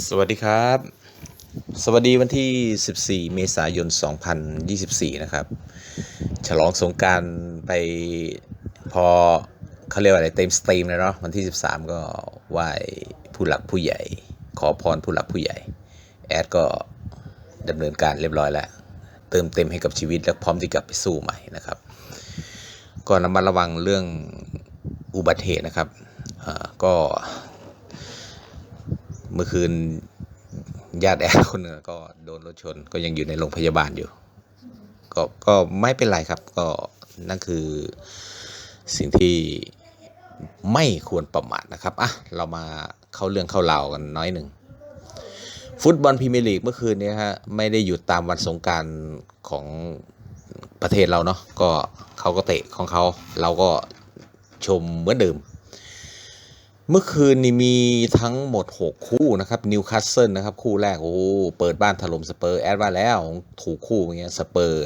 สวัสดีครับ สวัสดีวันที่ 14 เมษายน 2024 นะครับ ฉลองสงการไปพอเขาเรียกว่าอะไรเต็มสตรีมเลยเนาะวันที่ 13 ก็ไหว้ผู้หลักผู้ใหญ่ ขอพรผู้หลักผู้ใหญ่ แอดก็ดำเนินการเรียบร้อยแล้ว เติมเต็มให้กับชีวิตและพร้อมที่กลับไปสู้ใหม่นะครับก็ระมัดระวังเรื่องอุบัติเหตุนะครับก็ เมื่อคืนญาติแอดคนหนึ่งก็โดนรถชน ก็ยังอยู่ในโรงพยาบาลอยู่ ก็ก็ไม่เป็นไรครับ ก็นั่นคือสิ่งที่ไม่ควรประมาทนะครับอะเรามาเข้าเรื่องเข้าราวกันน้อยหนึ่งฟุตบอลพรีเมียร์ลีกเมื่อคืนนี้ฮะไม่ได้หยุดตามวันสงการของประเทศเราเนาะก็เขาก็เตะของเขา เราก็ชมเหมือนเดิม เมื่อคืนนี้มีทั้งหมด 6 คู่นะครับนิวคาสเซิลนะครับ คู่แรก โอ้เปิดบ้านถล่มสเปอร์ แอดว่าแล้วถูกคู่อย่างเงี้ยสเปอร์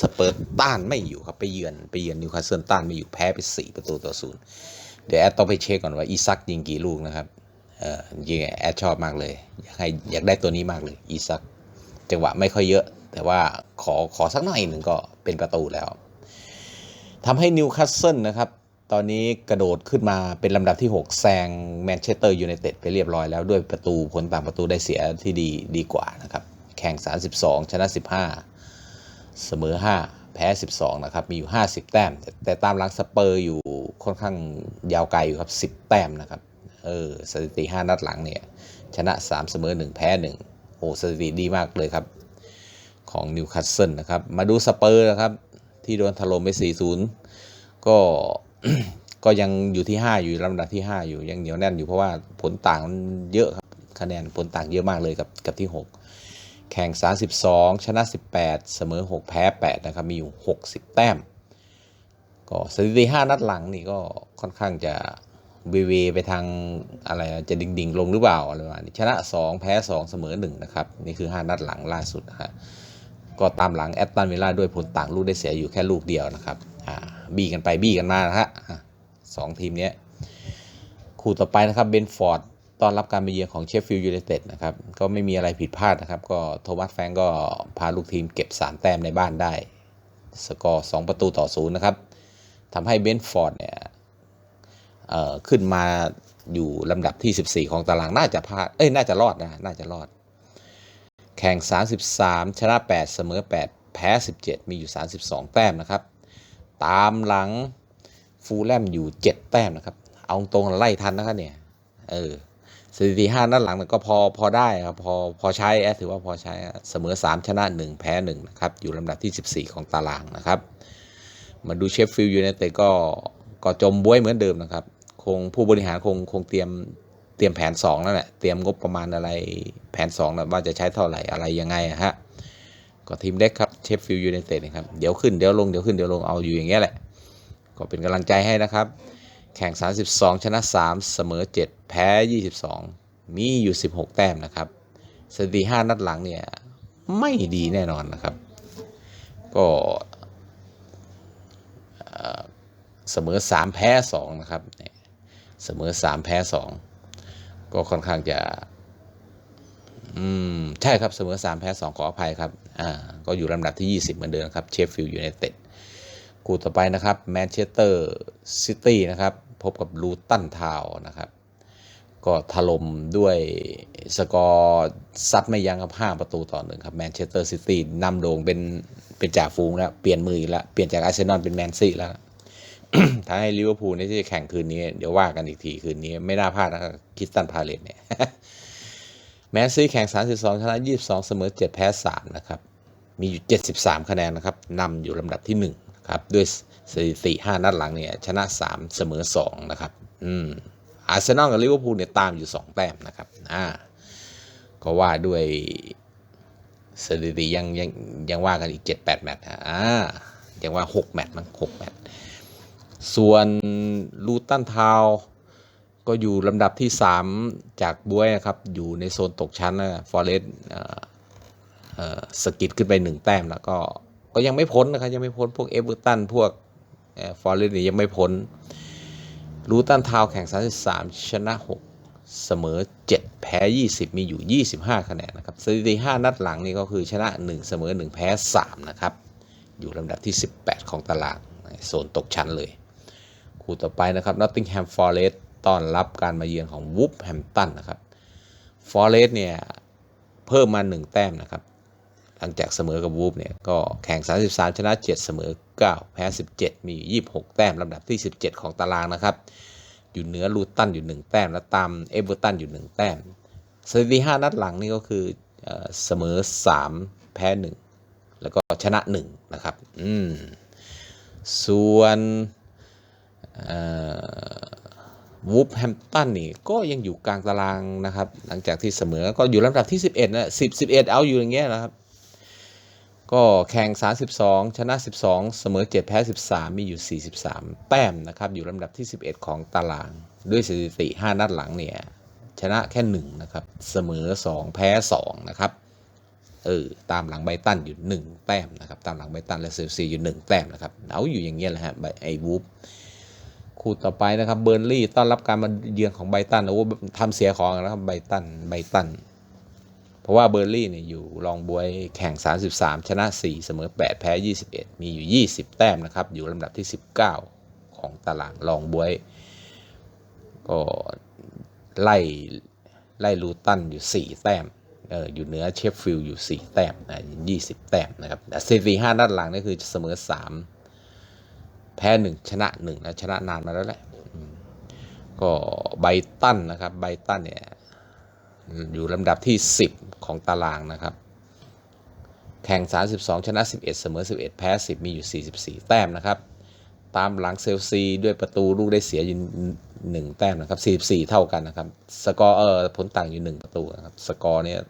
สเปอร์ต้านไม่อยู่ครับ ไปเยือนไปเยือนนิวคาสเซิลต้านไม่อยู่แพ้ไป 4 ประตูต่อศูนย์เดี๋ยวแอดต้องไปเช็คก่อนว่าอีซักยิงกี่ลูกนะครับเออยิงแอดชอบมากเลย อยากให้อยากได้ตัวนี้มากเลยอีซักจังหวะไม่ค่อยเยอะ แต่ว่าขอขอสักหน่อยหนึ่งก็เป็นประตูแล้วทำให้นิวคาสเซิลนะครับ ตอนนี้กระโดดขึ้นมาเป็นลำดับที่ 6 แซงแมนเชสเตอร์ยูไนเต็ดไปเรียบร้อยแล้วด้วยประตูผลต่างประตูได้เสียที่ดีดีกว่านะครับ แข่ง 32 ชนะ 15 เสมอ 5 แพ้ 12 นะครับ มีอยู่ 50 แต้มแต่แต่ตามหลังสเปอร์อยู่ค่อนข้างยาวไกลอยู่ครับ 10 แต้มนะครับ เออสถิติ 5 นัดหลังเนี่ย ชนะ 3 เสมอ 1 แพ้ 1 โอ้สถิติดีมากเลยครับ ของนิวคาสเซิลนะครับ มาดูสเปอร์นะครับ ที่โดนถล่มไป 4-0 ก็ ก็ยังอยู่ที่ 5 อยู่ลำดับที่ 5 อยู่ยังเหนียวแน่นอยู่เพราะว่าผลต่างมันเยอะครับคะแนนผลต่างเยอะมากเลยกับกับที่ 6 แข่ง 32 ชนะ 18 เสมอ 6 แพ้ 8 นะครับ มีอยู่ 60 แต้ม ก็สถิติ 5 นัดหลังนี่ก็ค่อนข้างจะเวเวไปทางอะไรนะจะดิ่งๆลงหรือเปล่าอะไรประมาณนี้ชนะ 2 แพ้ 2 เสมอ 1 นะครับ นี่คือ 5 นัดหลังล่าสุดนะฮะก็ตามหลังแอตตันเวลาด้วยผลต่างลูกได้เสียอยู่แค่ลูกเดียวนะครับ บี้กันไปบี้กันมานะฮะสองทีมนี้คู่ต่อไปนะครับเบนฟอร์ดต้อนรับการไปเยือนของเชฟฟิลด์ยูไนเต็ดนะครับ ก็ไม่มีอะไรผิดพลาดนะครับ ก็โทมัสแฟงก็พาลูกทีมเก็บ 3 แต้มในบ้านได้ สกอร์ 2 ประตูต่อศูนย์นะครับทำให้เบนฟอร์ดเนี่ยขึ้นมาอยู่ลำดับที่ 14 ของตารางน่าจะพลาด เอ้ย น่าจะรอดนะ น่าจะรอด แข่ง 33 ชนะ 8 เสมอ 8 แพ้ 17 มีอยู่ 32 แต้มนะครับ ตามหลังฟูลแลมอยู่ 7 แต้มนะครับ เอาตรงไล่ทันนะครับเนี่ย เออสถิติ5นัดหลังเนี่ยก็พอพอได้ครับพอพอใช้แอถือว่าพอใช้เสมอ 3 ชนะ 1 แพ้ 1 นะครับ อยู่ลำดับที่ 14 ของตารางนะครับ มาดูเชฟฟิลด์ยูไนเต็ดก็ก็จมบ้วยเหมือนเดิมนะครับ คงผู้บริหารคงคงเตรียมเตรียมแผน2นั่นแหละเตรียมงบประมาณอะไรแผน2นะว่าจะใช้เท่าไหร่อะไรยังไงฮะ ก็ทีมเล็กครับเชฟฟิลด์ยูไนเต็ดนะครับเดี๋ยวขึ้นเดี๋ยวลงเดี๋ยวขึ้นเดี๋ยวลงเอาอยู่อย่างเงี้ยแหละ ก็เป็นกำลังใจให้นะครับ แข่ง 32 ชนะ 3 เสมอ 7 แพ้ 22 มีอยู่ 16 แต้มนะครับสถิติ5นัดหลังเนี่ยไม่ดีแน่นอนนะครับ ก็เสมอ 3 แพ้ 2 นะครับ เสมอ 3 แพ้ 2 ก็ค่อนข้างจะ อืม ใช่ครับเสมอ 3 แพ้ 2 ขออภัยครับ อ่า ก็อยู่ลำดับที่ 20 เหมือนเดิมครับ เชฟฟิลด์ยูไนเต็ดคู่ต่อไปนะครับแมนเชสเตอร์ซิตี้นะครับ พบกับลูตันทาวนะครับ ก็ถล่มด้วยสกอร์ซัดไม่ยั้งครับ 5 ประตูต่อหนึ่งครับแมนเชสเตอร์ซิตี้นำโด่งเป็นเป็นจ่าฝูงแล้ว เปลี่ยนมืออีกแล้ว เปลี่ยนจากอาร์เซนอลเป็นแมนซีแล้วถ้าให้ลิเวอร์พูลในที่จะแข่งคืนนี้ เดี๋ยวว่ากันอีกทีคืนนี้ ไม่น่าพลาดนะครับคิสตันพาเลตเนี่ย แมนซีแข่ง 32 ชนะ 22 เสมอ 7 แพ้ 3 นะครับ มีอยู่ 73 คะแนนนะครับนำอยู่ลำดับที่1นะครับด้วยสถิติ5นัดหลังเนี่ยชนะ 3 เสมอ 2 นะครับ อืมอาร์เซนอลกับลิเวอร์พูลเนี่ยตามอยู่ 2 แต้มนะครับ อ่า ก็ว่าด้วยสถิติยังยังยังว่ากันอีก 7-8 แมตช์อ่า ยังว่า 6 แมตช์มั้ง6แมตช์ส่วนลูตันทาวน์ ก็อยู่ลำดับที่ 3 จากบวยนะครับ อยู่ในโซนตกชั้นนะฟอเรสต์สกิดขึ้นไป 1 แต้มแล้วก็ก็ยังไม่พ้นนะครับยังไม่พ้นพวกเอเวอร์ตันพวกฟอเรสต์เนี่ยยังไม่พ้นลูตันทาวแข่ง 33 ชนะ 6 เสมอ 7 แพ้ 20 มีอยู่ 25 คะแนนนะครับสถิติ 5 นัดหลังนี่ก็คือชนะ 1 เสมอ 1 แพ้ 3 นะครับ อยู่ลำดับที่ 18 ของตารางโซนตกชั้นเลย คู่ต่อไปนะครับ Nottingham Forest ต้อ ตอนรับการมาเยือนของ Wolverhampton นะครับ Forest เนี่ยเพิ่มมา1แต้มนะครับ หลังจากเสมอกับวูฟเนี่ยก็แข่ง 33 ชนะ 7 เสมอ 9 แพ้ 17 มีอยู่ 26 แต้มลำดับที่ 17 ของตารางนะครับ อยู่เหนือลูตันอยู่ 1 แต้ม และตามเอเวอร์ตันอยู่ 1 แต้มสถิติ5นัดหลังนี่ก็คือเอเสมอ 3 แพ้ 1 แล้วก็ชนะ 1 นะครับ อืม ส่วน วูฟแฮมตันนี่ก็ยังอยู่กลางตารางนะครับ หลังจากที่เสมอก็อยู่ลำดับที่ 11นะ10 11 เอาอยู่อย่างเงี้ยนะครับ ก็แข่ง 32 ชนะ 12 เสมอ 7 แพ้ 13 มีอยู่ 43 แต้มนะครับ อยู่ลำดับที่ 11 ของตาราง ด้วยสถิติ 5 นัดหลังเนี่ย ชนะแค่ 1 นะครับ เสมอ 2 แพ้ 2 นะครับเออตามหลังไบตันอยู่ 1 แต้มนะครับ ตามหลังไบตันและเซลซีอยู่ 1 แต้มนะครับ เอาอยู่อย่างเงี้ยแหละฮะไอวูฟ คู่ต่อไปนะครับเบอร์นลี่ต้อนรับการมาเยือนของไบตันโอ้ทำเสียของแล้วครับไบตันไบตัน เพราะว่าเบอร์ลี่เนี่ยอยู่รองบวยแข่ง 33 ชนะ 4 เสมอ 8 แพ้ 21 มีอยู่ 20 แต้มนะครับ อยู่ลำดับที่ 19 ของตารางรองบวย ก็ไล่ไล่ลูตันอยู่ 4 แต้มเอออยู่เหนือเชฟฟิลด์อยู่ 4 แต้มนะ20 แต้มนะครับแต่ซีซีห้านัดหลังนี่คือเสมอ 3 แพ้1ชนะ1นะชนะนานมาแล้วแหละก็ไบตันนะครับไบตันเนี่ยอยู่ลำดับที่ 10 ของตารางนะครับ แข่ง 32 ชนะ 11 เสมอ 11 แพ้ 10 มีอยู่ 44 แต้มนะครับ ตามหลังเซลซีด้วยประตูลูกได้เสียอยู่1แต้มนะครับ 44 เท่ากันนะครับ สกอร์เออผลต่างอยู่ 1 ประตูนะครับ สกอร์เนี่ย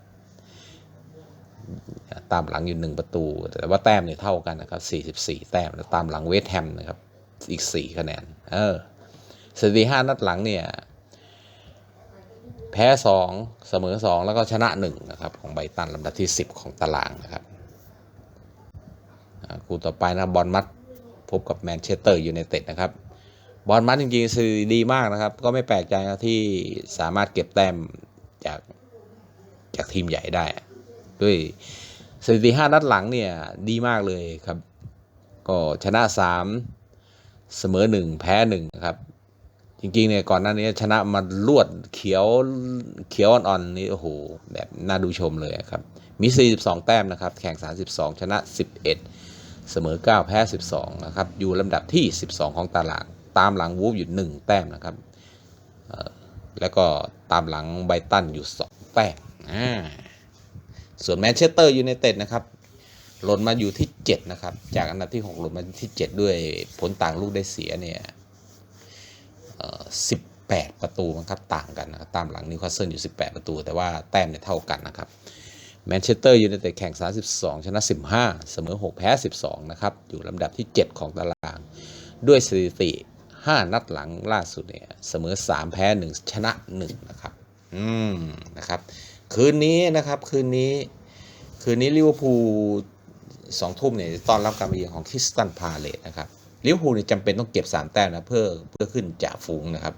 ตามหลังอยู่1ประตู แต่ว่าแต้มเนี่ยเท่ากันนะครับ 44 แต้มแล้วตามหลังเวสต์แฮมนะครับอีก 4 คะแนน เออสถิติ5นัดหลังเนี่ย แพ้ 2 เสมอ 2 แล้วก็ชนะ 1 นะครับ ของไบตันลำดับที่ 10 ของตารางนะครับคู่ต่อไปนะบอลมัดพบกับแมนเชสเตอร์ยูไนเต็ดนะครับบอลมัดจริงๆคือดีมากนะครับ ก็ไม่แปลกใจนะที่สามารถเก็บแต้มจากจากทีมใหญ่ได้ ด้วยสถิติ5นัดหลังเนี่ยดีมากเลยครับ ก็ชนะ 3 เสมอ 1 แพ้ 1 นะครับ จริงๆเนี่ยก่อนหน้านี้ชนะมาลวดเขียวเขียวอ่อนๆนี่โอ้โหแบบน่าดูชมเลยครับ มี 42 แต้มนะครับ แข่ง 32 ชนะ 11 เสมอ 9 แพ้ 12 นะครับ อยู่ลำดับที่ 12 ของตาราง ตามหลังวูฟอยู่ 1 แต้มนะครับแล้วก็ตามหลังไบตันอยู่ 2 แต้มอ่า ส่วนแมนเชสเตอร์ยูไนเต็ดนะครับหล่นมาอยู่ที่ 7 นะครับ จากอันดับที่ 6 หล่นมาที่ 7 ด้วยผลต่างลูกได้เสียเนี่ย18ประตูมันครับต่างกันนะตามหลังนิวคาสเซิลอยู่ 18 ประตู แต่ว่าแต้มเนี่ยเท่ากันนะครับแมนเชสเตอร์ยูไนเต็ดแข่ง 32 ชนะ 15 เสมอ 6 แพ้ 12 นะครับ อยู่ลำดับที่ 7 ของตาราง ด้วยสถิติ 5 นัดหลังล่าสุดเนี่ย เสมอ 3 แพ้ 1 ชนะ 1 นะครับ อืม นะครับ คืนนี้นะครับคืนนี้คืนนี้ลิเวอร์พูลสองทุ่มเนี่ยต้อนรับการมาเยือนของคริสตันพาเลตนะครับลิเวอร์พูลเนี่ยจำเป็นต้องเก็บ3แต้มนะเพื่อเพื่อขึ้นจ่าฝูงนะครับ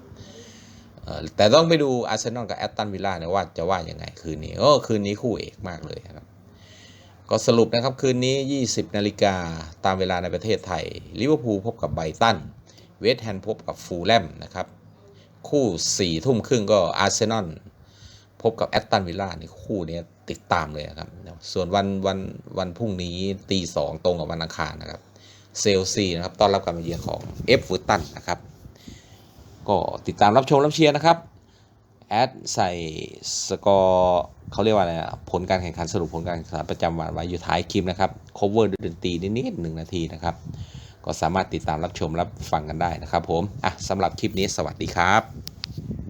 แต่ต้องไปดูอาร์เซนอลกับแอตตันวิลล่าเนี่ยว่าจะว่ายังไงคืนนี้โอ้คืนนี้คู่เอกมากเลยครับ ก็สรุปนะครับคืนนี้ 20 นาฬิกาตามเวลาในประเทศไทยลิเวอร์พูลพบกับไบตันเวสต์แฮมพบกับฟูลแลมนะครับ คู่4ทุ่มครึ่งก็อาร์เซนอล พบกับแอตตันวิลล่านี่คู่นี้ติดตามเลยครับ ส่วนวันวันวันพรุ่งนี้ตีสองตรงกับวันอังคารนะครับเซลซีนะครับต้อนรับการมาเยือนของเอฟฟูตันนะครับ ก็ติดตามรับชมรับเชียร์นะครับแอดใส่สกอร์เขาเรียกว่าอะไรนะผลการแข่งขันสรุปผลการแข่งขันประจำวันไว้อยู่ท้ายคลิปนะครับ cover ด้วยดนตรีนิดๆหนึ่งนาทีนะครับ ก็สามารถติดตามรับชมรับฟังกันได้นะครับผม อะสำหรับคลิปนี้สวัสดีครับ